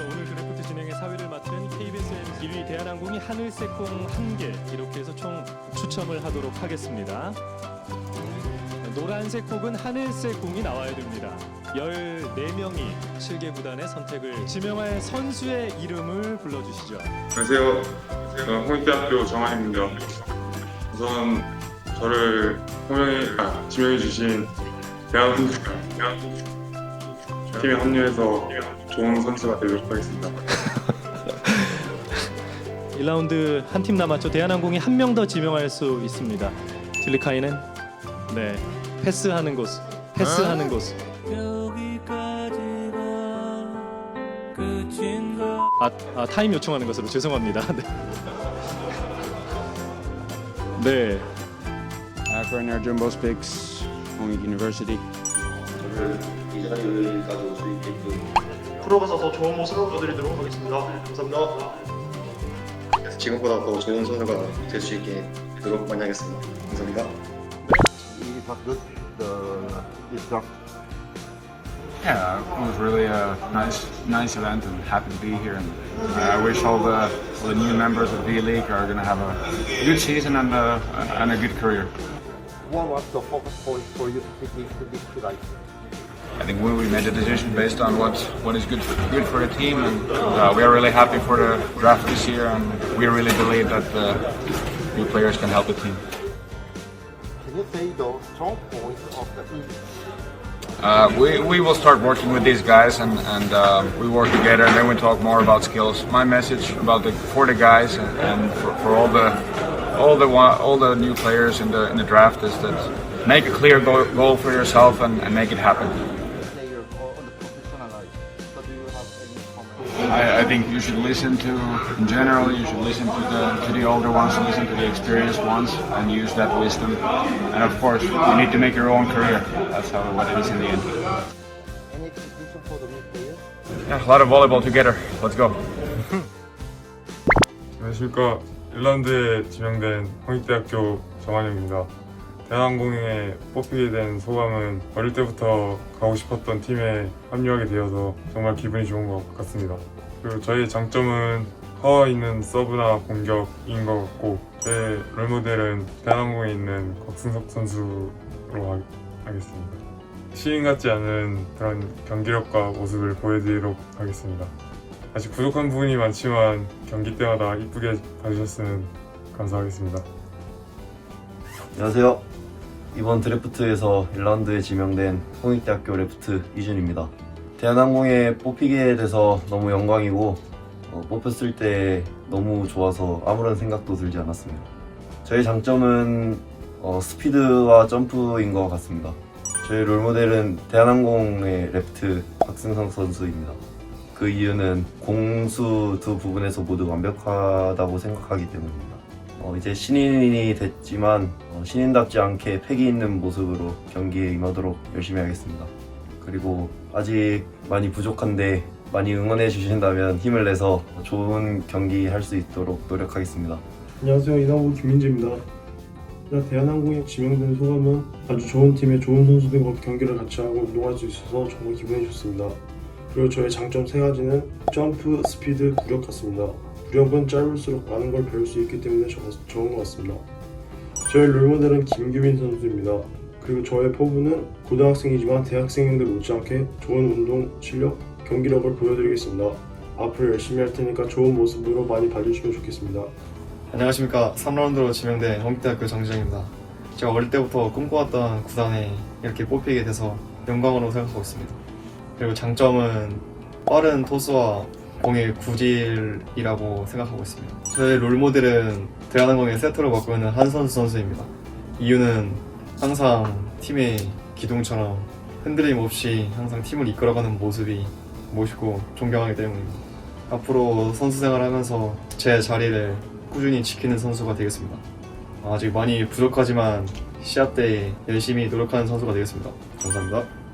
오늘 드래프트 진행의 사회를 맡은 KBSN 1위 대한항공이 하늘색 공 1개 이렇게 해서 총 추첨을 하도록 하겠습니다. 노란색 혹은 하늘색 공이 나와야 됩니다. 14명이 7개 구단의 선택을 지명할 선수의 이름을 불러주시죠. 안녕하세요. 저는 홍익대학교 정한입니다. 우선 저를 호명해, 아, 지명해 주신 대한민국 팀에 합류해서 좋은 선수가 되도록 하겠습니다. 1라운드 한 팀 남았죠. 대한항공이 한 명 더 지명할 수 있습니다. 딜리카이는 네 패스하는 곳, 패스하는 곳. 아, 아 타임 요청하는 것으로 죄송합니다. 네. 네. Akron Air Jumbo Speaks, Hongik University. 저를 이 자리까지 올 수 있게끔 프로 가 서 더 좋은 모습을 보여드리도록 하겠습니다. 감사합니다. 지금보다 더 좋은 선수가 될 수 있게 노력 많이 하겠습니다. 감사합니다. it was good, the this drop. Yeah, it was really a nice, nice event, and happy to be here. And uh, I wish all the, all the new members of V League are going to have a good season and a, and a good career. What was the focus point for you to pick into this tonight? I think we, we made a decision based on what, what is good for, good for the team, and uh, we are really happy for the draft this year, and we really believe that the new players can help the team. Can you say the strong points of the East? Uh, we, we will start working with these guys and, and uh, we work together and then we talk more about skills. My message about the, for the guys and, and for, for all the all the all the new players in the in the draft is that make a clear goal, goal for yourself and, and make it happen. I, I, think you should listen to, in general, you should listen to the to the older ones, listen to the experienced ones, and use that wisdom. And of course, you need to make your own career. That's how what it is in the end. Yeah, a lot of volleyball together. Let's go. 일란드에 지명된 홍익대학교 정한혁입니다. 대한항공에 뽑히게 된 소감은 어릴 때부터 가고 싶었던 팀에 합류하게 되어서 정말 기분이 좋은 것 같습니다. 그리고 저의 장점은 커 있는 서브나 공격인 것 같고 제 롤모델은 대한항공에 있는 곽승석 선수로 하겠습니다. 시인 같지 않은 그런 경기력과 모습을 보여드리도록 하겠습니다. 아직 부족한 부분이 많지만 경기 때마다 이쁘게 봐주셨으면 감사하겠습니다. 안녕하세요. 이번 드래프트에서 1라운드에 지명된 홍익대학교 레프트 이준입니다. 대한항공에 뽑히게 돼서 너무 영광이고 어, 뽑혔을 때 너무 좋아서 아무런 생각도 들지 않았습니다. 저의 장점은 어, 스피드와 점프인 것 같습니다. 저희 롤모델은 대한항공의 레프트 박승성 선수입니다. 그 이유는 공수 두 부분에서 모두 완벽하다고 생각하기 때문입니다. 어, 이제 신인이 됐지만 어, 신인답지 않게 패기 있는 모습으로 경기에 임하도록 열심히 하겠습니다. 그리고 아직 많이 부족한데 많이 응원해 주신다면 힘을 내서 좋은 경기 할 수 있도록 노력하겠습니다. 안녕하세요. 이나무 김민재입니다. 나 대한항공에 지명된 소감은 아주 좋은 팀의 좋은 선수들과 경기를 같이 하고 운동할 수 있어서 정말 기분이 좋습니다. 그리고 저의 장점 세 가지는 점프, 스피드, 구력 같습니다. 구력은 짧을수록 많은 걸 배울 수 있기 때문에 저- 좋은 것 같습니다. 저의 롤모델은 김규민 선수입니다. 그리고 저의 포부는 고등학생이지만 대학생인데 못지않게 좋은 운동 실력, 경기력을 보여드리겠습니다. 앞으로 열심히 할 테니까 좋은 모습으로 많이 봐주시면 좋겠습니다. 안녕하십니까 3라운드로 지명된 홍익대학교 정지영입니다 제가 어릴 때부터 꿈꿔왔던 구단에 이렇게 뽑히게 돼서 영광으로 생각하고 있습니다 그리고 장점은 빠른 토스와 공의 구질이라고 생각하고 있습니다 저의 롤모델은 대한항공의 세터를 맡고 있는 한선수 선수입니다 이유는 항상 팀의 기둥처럼 흔들림 없이 항상 팀을 이끌어가는 모습이 멋있고 존경하기 때문입니다 앞으로 선수 생활하면서 제 자리를 꾸준히 지키는 선수가 되겠습니다. 아직 많이 부족하지만 시합 때 열심히 노력하는 선수가 되겠습니다. 감사합니다.